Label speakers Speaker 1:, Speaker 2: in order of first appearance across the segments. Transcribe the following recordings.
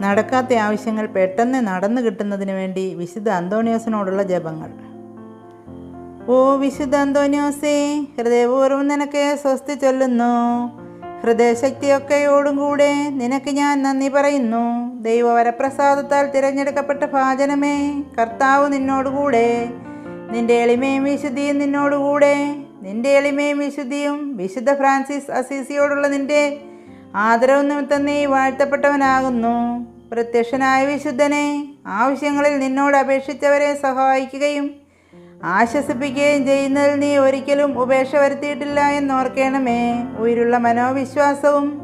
Speaker 1: നടക്കാത്ത ആവശ്യങ്ങൾ പെട്ടെന്ന് നടന്നു കിട്ടുന്നതിന് വേണ്ടി വിശുദ്ധ അന്തോണിയോസിനോടുള്ള ജപങ്ങൾ. ഓ വിശുദ്ധ അന്തോണിയോസേ ഹൃദയപൂർവം നിനക്ക് സ്വസ്തി ചൊല്ലുന്നു. ഹൃദയശക്തിയൊക്കെയോടും കൂടെ നിനക്ക് ഞാൻ നന്ദി പറയുന്നു. ദൈവവരപ്രസാദത്താൽ തിരഞ്ഞെടുക്കപ്പെട്ട ഭാജനമേ കർത്താവ് നിന്നോടുകൂടെ. നിന്റെ എളിമയും വിശുദ്ധിയും നിന്നോടുകൂടെ. നിന്റെ എളിമയും വിശുദ്ധിയും വിശുദ്ധ ഫ്രാൻസിസ് അസീസിയോടുള്ള നിന്റെ ആദരവ് നിമിത്തം നീ വാഴ്ത്തപ്പെട്ടവനാകുന്നു. പ്രത്യക്ഷനായ വിശുദ്ധനെ ആവശ്യങ്ങളിൽ നിന്നോട് അപേക്ഷിച്ചവരെ സഹായിക്കുകയും ആശ്വസിപ്പിക്കുകയും ചെയ്യുന്നതിൽ നീ ഒരിക്കലും ഉപേക്ഷ വരുത്തിയിട്ടില്ല എന്നോർക്കണമേ. ഉയരുള്ള മനോവിശ്വാസവും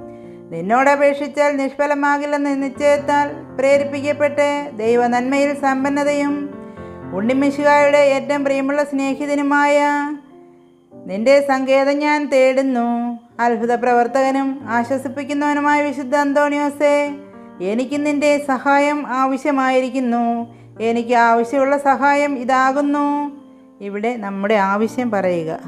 Speaker 1: നിന്നോട് അപേക്ഷിച്ചാൽ നിഷ്ഫലമാകില്ലെന്ന് നിശ്ചയത്താൽ പ്രേരിപ്പിക്കപ്പെട്ട് ദൈവനന്മയിൽ സമ്പന്നതയും ഉണ്ണിമിശുകായുടെ ഏറ്റവും പ്രിയമുള്ള സ്നേഹിതനുമായ നിന്റെ സങ്കേതം ഞാൻ തേടുന്നു. അത്ഭുത പ്രവർത്തകനും ആശ്വസിപ്പിക്കുന്നവനുമായ വിശുദ്ധ അന്തോണിയോസേ എനിക്ക് നിന്റെ സഹായം ആവശ്യമായിരിക്കുന്നു. എനിക്ക് ആവശ്യമുള്ള സഹായം ഇതാകുന്നു. ഇവിടെ നമ്മുടെ ആവശ്യം പറയുക.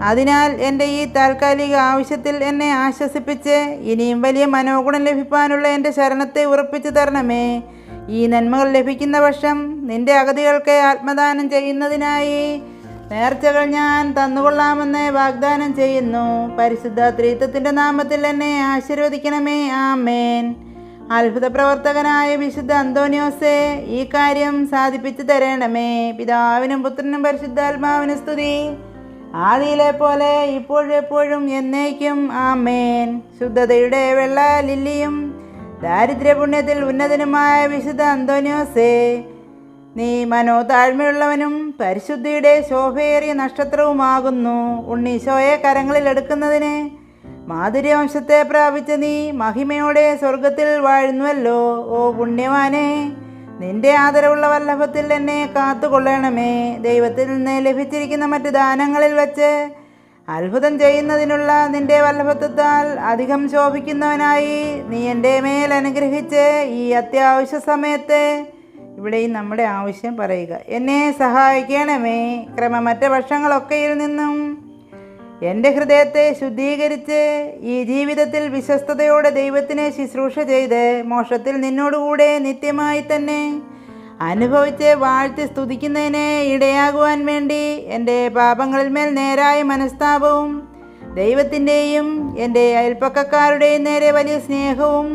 Speaker 1: അതിനാൽ എന്റെ ഈ താൽക്കാലിക ആവശ്യത്തിൽ എന്നെ ആശ്വസിപ്പിച്ച് ഇനിയും വലിയ മനോഗുണം ലഭിക്കാനുള്ള എന്റെ ശരണത്തെ ഉറപ്പിച്ചു തരണമേ. ഈ നന്മകൾ ലഭിക്കുന്ന പക്ഷം നിന്റെ അഗതികൾക്ക് ആത്മദാനം ചെയ്യുന്നതിനായി നേർച്ചകൾ ഞാൻ തന്നുകൊള്ളാമെന്ന് വാഗ്ദാനം ചെയ്യുന്നു. പരിശുദ്ധ ത്രീത്വത്തിന്റെ നാമത്തിൽ എന്നെ ആശീർവദിക്കണമേ. ആമേൻ. അത്ഭുത പ്രവർത്തകനായ വിശുദ്ധ അന്തോണിയോസെ ഈ കാര്യം സാധിപ്പിച്ചു തരണമേ. പിതാവിനും പുത്രനും പരിശുദ്ധാത്മാവിനും സ്തുതി. ആദിയിലെ പോലെ ഇപ്പോഴും എപ്പോഴും എന്നേക്കും. ആമേൻ. ശുദ്ധതയുടെ വെള്ള ലില്ലിയും ദാരിദ്ര്യപുണ്യത്തിൽ ഉന്നതനുമായ വിശുദ്ധ അന്തോണിയോസേ നീ മനോതാഴ്മയുള്ളവനും പരിശുദ്ധിയുടെ ശോഭയേറിയ നക്ഷത്രവുമാകുന്നു. ഉണ്ണീശോയെ കരങ്ങളിൽ എടുക്കുന്നതിന് മാധുര്യവംശത്തെ പ്രാപിച്ച നീ മഹിമയോടെ സ്വർഗത്തിൽ വാഴുന്നുവല്ലോ. ഓ പുണ്യവാനെ നിന്റെ ആദരവുള്ള വല്ലഭത്തിൽ എന്നെ കാത്തുകൊള്ളണമേ. ദൈവത്തിൽ നിന്ന് ലഭിച്ചിരിക്കുന്ന മറ്റ് ദാനങ്ങളിൽ വച്ച് അത്ഭുതം ചെയ്യുന്നതിനുള്ള നിന്റെ വല്ലഭത്വത്താൽ അധികം ശോഭിക്കുന്നവനായി നീ എന്റെ മേൽ അനുഗ്രഹിച്ച് ഈ അത്യാവശ്യ സമയത്ത് ഇവിടെയും നമ്മുടെ ആവശ്യം പറയുക. എന്നെ സഹായിക്കണമേ. ക്രമമറ്റ പക്ഷങ്ങളൊക്കെയിൽ നിന്നും എന്റെ ഹൃദയത്തെ ശുദ്ധീകരിച്ച് ഈ ജീവിതത്തിൽ വിശ്വസ്തയോടെ ദൈവത്തിനെ ശുശ്രൂഷ ചെയ്ത് മോക്ഷത്തിൽ നിന്നോടുകൂടെ നിത്യമായി തന്നെ അനുഭവിച്ച് വാഴ്ത്തി സ്തുതിക്കുന്നതിനെ ഇടയാകുവാൻ വേണ്ടി എന്റെ പാപങ്ങളിൽ മേൽ നേരായ മനസ്താപവും ദൈവത്തിന്റെയും എന്റെ അയൽപ്പക്കക്കാരുടെയും നേരെ വലിയ സ്നേഹവും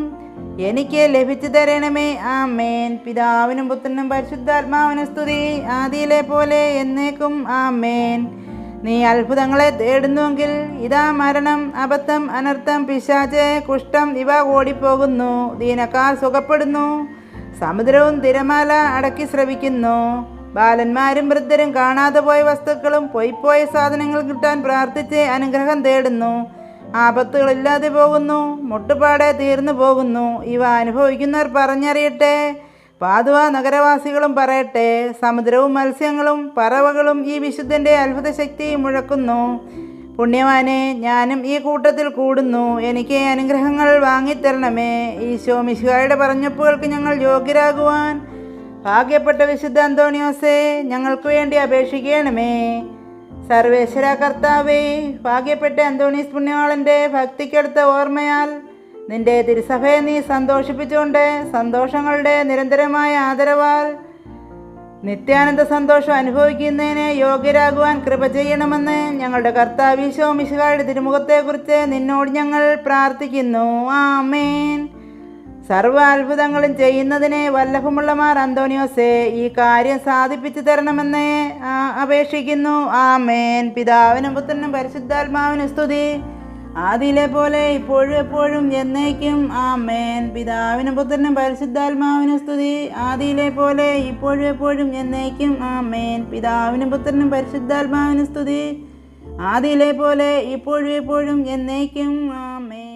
Speaker 1: എനിക്ക് ലഭിച്ചു തരണമേ. ആമേൻ. പിതാവിനും പുത്രനും പരിശുദ്ധാത്മാവിനും സ്തുതി. ആദിയിലെ പോലെ എന്നേക്കും ആമേൻ. നീ അത്ഭുതങ്ങളെ തേടുന്നുവെങ്കിൽ ഇതാ മരണം അബദ്ധം അനർത്ഥം പിശാച് കുഷ്ഠം ഇവ ഓടിപ്പോകുന്നു. ദീനക്കാർ സുഖപ്പെടുന്നു. സമുദ്രവും തിരമാല അടക്കി ശ്രവിക്കുന്നു. ബാലന്മാരും വൃദ്ധരും കാണാതെ പോയ വസ്തുക്കളും പൊയ്പോയ സാധനങ്ങൾ കിട്ടാൻ പ്രാർത്ഥിച്ച് അനുഗ്രഹം തേടുന്നു. ആപത്തുകളില്ലാതെ പോകുന്നു മുട്ടുപാടെ തീർന്നു പോകുന്നു. ഇവ അനുഭവിക്കുന്നവർ പറഞ്ഞറിയട്ടെ പാതുവ നഗരവാസികളും പറയട്ടെ സമുദ്രവും മത്സ്യങ്ങളും പറവകളും ഈ വിശുദ്ധന്റെ അത്ഭുത ശക്തി മുഴക്കുന്നു. പുണ്യവാനെ ഞാനും ഈ കൂട്ടത്തിൽ കൂടുന്നു എനിക്ക് അനുഗ്രഹങ്ങൾ വാങ്ങിത്തരണമേ. ഈശോ മിശുഹായുടെ പറഞ്ഞപ്പുകൾക്ക് ഞങ്ങൾ യോഗ്യരാകുവാൻ ഭാഗ്യപ്പെട്ട വിശുദ്ധ അന്തോണിയോസേ ഞങ്ങൾക്ക് വേണ്ടി അപേക്ഷിക്കണമേ. സർവേശ്വര കർത്താവേ ഭാഗ്യപ്പെട്ട അന്തോണീസ് പുണ്യവാളന്റെ ഭക്തിക്കെടുത്ത ഓർമ്മയാൽ നിന്റെ തിരുസഭയെ നീ സന്തോഷിപ്പിച്ചുകൊണ്ട് സന്തോഷങ്ങളുടെ നിരന്തരമായ ആദരവാൽ നിത്യാനന്ദ സന്തോഷം അനുഭവിക്കുന്നതിന് യോഗ്യരാകുവാൻ കൃപ ചെയ്യണമെന്ന് ഞങ്ങളുടെ കർത്താവീശോ മിശുകാരുടെ തിരുമുഖത്തെക്കുറിച്ച് നിന്നോട് ഞങ്ങൾ പ്രാർത്ഥിക്കുന്നു. ആമേൻ. സർവ അത്ഭുതങ്ങളും ചെയ്യുന്നതിനെ വല്ലഭമുള്ളമാർ അന്തോണിയോസേ ഈ കാര്യം സാധിപ്പിച്ചു തരണമെന്ന് അപേക്ഷിക്കുന്നു. ആമേൻ. പിതാവിനും പുത്രനും പരിശുദ്ധാത്മാവിനും സ്തുതി. ആദിയിലെ പോലെ ഇപ്പോഴും എപ്പോഴും എന്നേക്കും. ആമേൻ. പിതാവിനും പുത്രനും പരിശുദ്ധാത്മാവിനും സ്തുതി. ആദിയിലെ പോലെ ഇപ്പോഴും എപ്പോഴും എന്നേക്കും. ആമേൻ. പിതാവിനും പുത്രനും പരിശുദ്ധാത്മാവിനും സ്തുതി. ആദിയിലെ പോലെ ഇപ്പോഴും എപ്പോഴും എന്നേക്കും. ആമേൻ.